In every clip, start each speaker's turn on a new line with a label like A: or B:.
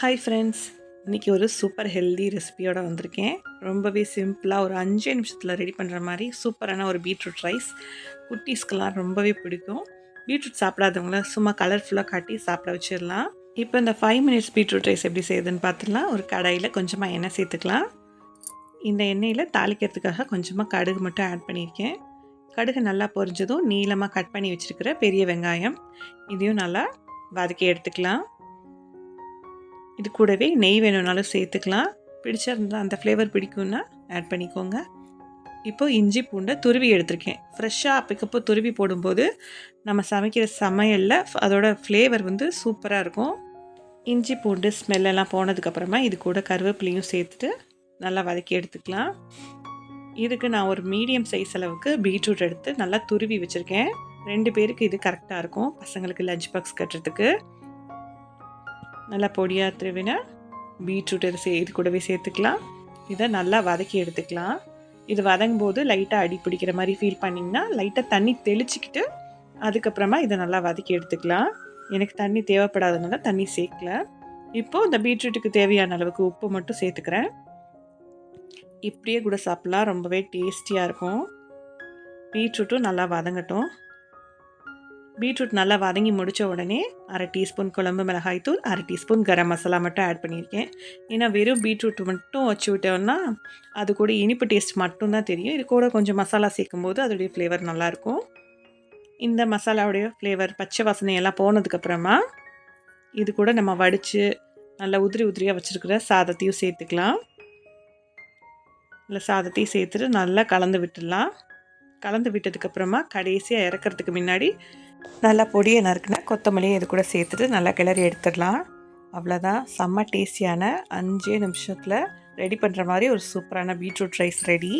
A: Hi friends இன்றைக்கி ஒரு super healthy ரெசிபியோடு வந்திருக்கேன். ரொம்பவே சிம்பிளாக ஒரு அஞ்சே நிமிஷத்தில் ரெடி பண்ணுற மாதிரி சூப்பரான ஒரு பீட்ரூட் ரைஸ் குட்டீஸ்க்கெலாம் ரொம்பவே பிடிக்கும். பீட்ரூட் சாப்பிடாதவங்கள சும்மா கலர்ஃபுல்லாக காட்டி சாப்பிட வச்சிடலாம். இப்போ இந்த ஃபைவ் மினிட்ஸ் பீட்ரூட் ரைஸ் எப்படி செய்யுதுன்னு பார்த்துலாம் ஒரு கடாயில் கொஞ்சமாக எண்ணெய் சேர்த்துக்கலாம். இந்த எண்ணெயில் தாளிக்கிறதுக்காக கொஞ்சமாக கடுகு மட்டும் ஆட் பண்ணியிருக்கேன். கடுகு நல்லா பொரிஞ்சதும் நீளமாக கட் பண்ணி வச்சுருக்கிற பெரிய வெங்காயம். இதையும் நல்லா வதக்கி எடுத்துக்கலாம். இது கூடவே நெய் வேணும்னாலும் சேர்த்துக்கலாம். பிடிச்சிருந்தால் அந்த ஃப்ளேவர் பிடிக்கும்னா ஆட் பண்ணிக்கோங்க. இப்போது இஞ்சி பூண்டை துருவி எடுத்திருக்கேன். ஃப்ரெஷ்ஷாக அப்பக்கப்போ துருவி போடும்போது நம்ம சமைக்கிற சமையலில் அதோட ஃப்ளேவர் வந்து சூப்பராக இருக்கும். இஞ்சி பூண்டு ஸ்மெல்லெல்லாம் போனதுக்கப்புறமா இது கூட கருவேப்பிலையும் சேர்த்துட்டு நல்லா வதக்கி எடுத்துக்கலாம். இதுக்கு நான் ஒரு மீடியம் சைஸ் அளவுக்கு பீட்ரூட் எடுத்து நல்லா துருவி வச்சுருக்கேன். ரெண்டு பேருக்கு இது கரெக்டாக இருக்கும். பசங்களுக்கு லஞ்ச் பாக்ஸ் கட்டுறதுக்கு. நல்லா பொடியாக திருவின பீட்ரூட் இது சே இது கூடவே சேர்த்துக்கலாம். இதை நல்லா வதக்கி எடுத்துக்கலாம். இது வதங்கும் போது லைட்டாக அடி பிடிக்கிற மாதிரி ஃபீல் பண்ணிங்கன்னா லைட்டாக தண்ணி தெளிச்சிக்கிட்டு அதுக்கப்புறமா இதை நல்லா வதக்கி எடுத்துக்கலாம். எனக்கு தண்ணி தேவைப்படாதனால தண்ணி சேர்க்கல. இப்போது இந்த பீட்ரூட்டுக்கு தேவையான அளவுக்கு உப்பு மட்டும் சேர்த்துக்கிறேன். இப்படியே கூட சாப்பிட்லாம். ரொம்பவே டேஸ்டியாக இருக்கும். பீட்ரூட்டும் நல்லா வதங்கட்டும். பீட்ரூட் நல்லா வதங்கி முடித்த உடனே அரை டீஸ்பூன் குழம்பு மிளகாய்த்தூள் அரை டீஸ்பூன் கரம் மசாலா மட்டும் ஆட் பண்ணியிருக்கேன். ஏன்னா வெறும் பீட்ரூட் மட்டும் வச்சு விட்டோம்னா அது கூட இனிப்பு டேஸ்ட் மட்டும்தான் தெரியும். இது கூட கொஞ்சம் மசாலா சேர்க்கும் போது அதோடைய ஃப்ளேவர் நல்லாயிருக்கும். இந்த மசாலாவுடைய ஃப்ளேவர் பச்சை வாசனை எல்லாம் போனதுக்கப்புறமா இது கூட நம்ம வடித்து நல்லா உதிரி உதிரியாக வச்சுருக்கிற சாதத்தையும் சேர்த்துக்கலாம். இல்லை சாதத்தையும் சேர்த்துட்டு நல்லா கலந்து விட்டுடலாம். கலந்து விட்டதுக்கப்புறமா கடைசியாக இறக்கிறதுக்கு முன்னாடி நல்லா பொடியை நறுக்குனா கொத்தமல்லியை இது கூட சேர்த்துட்டு நல்லா கிளறி எடுத்துடலாம். அவ்வளோதான் செம்ம டேஸ்டியான அஞ்சே நிமிஷத்தில் ரெடி பண்ணுற மாதிரி ஒரு சூப்பரான பீட்ரூட் ரைஸ் ரெடி.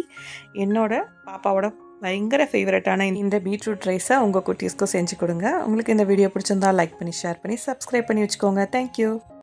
A: என்னோட பாப்பாவோட பயங்கர ஃபேவரட்டான இந்த பீட்ரூட் ரைஸை உங்கள் குட்டீஸ்க்கும் செஞ்சு கொடுங்க. உங்களுக்கு இந்த வீடியோ பிடிச்சிருந்தா லைக் பண்ணி ஷேர் பண்ணி சப்ஸ்கிரைப் பண்ணி வச்சுக்கோங்க. தேங்க்யூ